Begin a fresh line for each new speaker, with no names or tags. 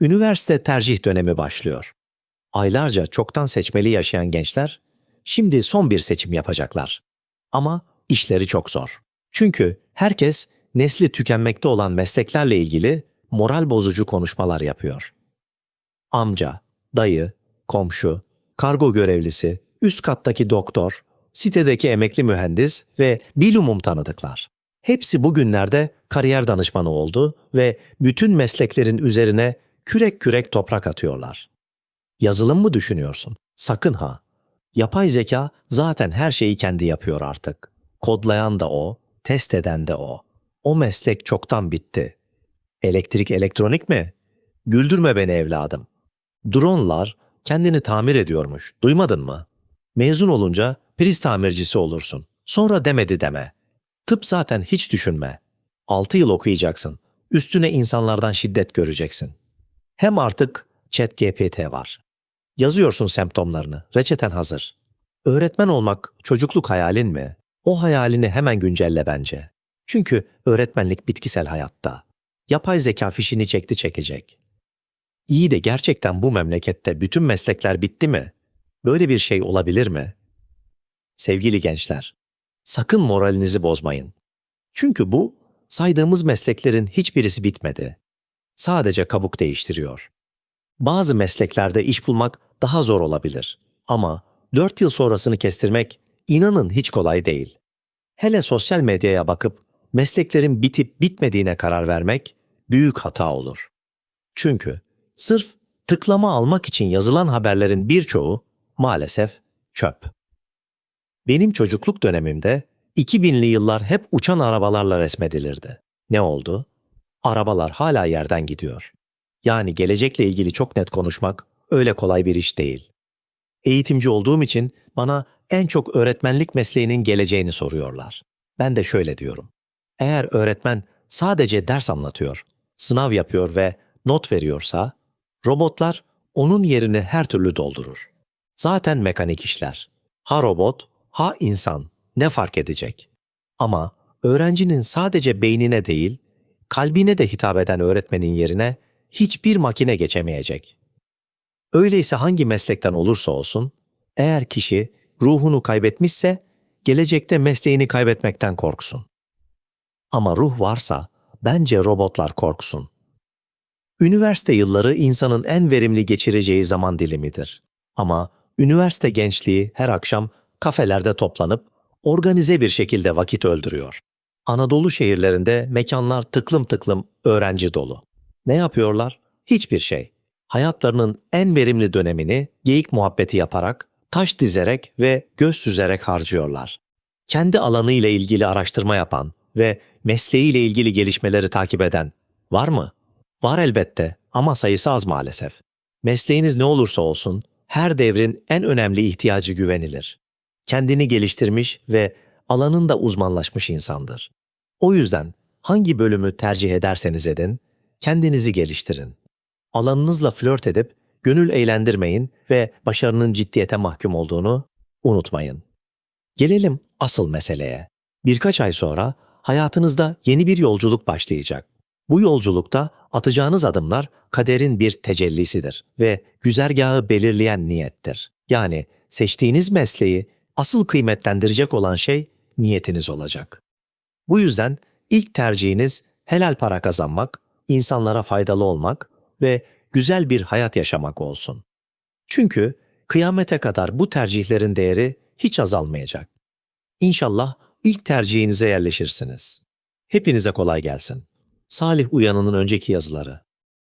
Üniversite tercih dönemi başlıyor. Aylarca çoktan seçmeli yaşayan gençler şimdi son bir seçim yapacaklar. Ama işleri çok zor. Çünkü herkes nesli tükenmekte olan mesleklerle ilgili moral bozucu konuşmalar yapıyor. Amca, dayı, komşu, kargo görevlisi, üst kattaki doktor, sitedeki emekli mühendis ve bilumum tanıdıklar. Hepsi bugünlerde kariyer danışmanı oldu ve bütün mesleklerin üzerine kürek kürek toprak atıyorlar. Yazılım mı düşünüyorsun? Sakın ha. Yapay zeka zaten her şeyi kendi yapıyor artık. Kodlayan da o, test eden de o. O meslek çoktan bitti. Elektrik elektronik mi? Güldürme beni evladım. Drone'lar kendini tamir ediyormuş. Duymadın mı? Mezun olunca priz tamircisi olursun. Sonra demedi deme. Tıp zaten hiç düşünme. 6 yıl okuyacaksın. Üstüne insanlardan şiddet göreceksin. Hem artık ChatGPT var. Yazıyorsun semptomlarını, reçeten hazır. Öğretmen olmak çocukluk hayalin mi? O hayalini hemen güncelle bence. Çünkü öğretmenlik bitkisel hayatta. Yapay zeka fişini çekti çekecek. İyi de gerçekten bu memlekette bütün meslekler bitti mi? Böyle bir şey olabilir mi? Sevgili gençler, sakın moralinizi bozmayın. Çünkü bu saydığımız mesleklerin hiçbirisi bitmedi. Sadece kabuk değiştiriyor. Bazı mesleklerde iş bulmak daha zor olabilir. Ama 4 yıl sonrasını kestirmek inanın hiç kolay değil. Hele sosyal medyaya bakıp mesleklerin bitip bitmediğine karar vermek büyük hata olur. Çünkü sırf tıklama almak için yazılan haberlerin birçoğu maalesef çöp. Benim çocukluk dönemimde 2000'li yıllar hep uçan arabalarla resmedilirdi. Ne oldu? Arabalar hala yerden gidiyor. Yani gelecekle ilgili çok net konuşmak öyle kolay bir iş değil. Eğitimci olduğum için bana en çok öğretmenlik mesleğinin geleceğini soruyorlar. Ben de şöyle diyorum. Eğer öğretmen sadece ders anlatıyor, sınav yapıyor ve not veriyorsa, robotlar onun yerini her türlü doldurur. Zaten mekanik işler. Ha robot, ha insan ne fark edecek? Ama öğrencinin sadece beynine değil, kalbine de hitap eden öğretmenin yerine hiçbir makine geçemeyecek. Öyleyse hangi meslekten olursa olsun, eğer kişi ruhunu kaybetmişse, gelecekte mesleğini kaybetmekten korksun. Ama ruh varsa, bence robotlar korksun. Üniversite yılları insanın en verimli geçireceği zaman dilimidir. Ama üniversite gençliği her akşam kafelerde toplanıp organize bir şekilde vakit öldürüyor. Anadolu şehirlerinde mekanlar tıklım tıklım öğrenci dolu. Ne yapıyorlar? Hiçbir şey. Hayatlarının en verimli dönemini geyik muhabbeti yaparak, taş dizerek ve göz süzerek harcıyorlar. Kendi alanı ile ilgili araştırma yapan ve mesleğiyle ilgili gelişmeleri takip eden var mı? Var elbette ama sayısı az maalesef. Mesleğiniz ne olursa olsun her devrin en önemli ihtiyacı güvenilir. Kendini geliştirmiş ve alanında uzmanlaşmış insandır. O yüzden hangi bölümü tercih ederseniz edin, kendinizi geliştirin. Alanınızla flört edip gönül eğlendirmeyin ve başarının ciddiyete mahkum olduğunu unutmayın. Gelelim asıl meseleye. Birkaç ay sonra hayatınızda yeni bir yolculuk başlayacak. Bu yolculukta atacağınız adımlar kaderin bir tecellisidir ve güzergahı belirleyen niyettir. Yani seçtiğiniz mesleği asıl kıymetlendirecek olan şey niyetiniz olacak. Bu yüzden ilk tercihiniz helal para kazanmak, insanlara faydalı olmak ve güzel bir hayat yaşamak olsun. Çünkü kıyamete kadar bu tercihlerin değeri hiç azalmayacak. İnşallah ilk tercihinize yerleşirsiniz. Hepinize kolay gelsin. Salih Uyanık'ın önceki yazıları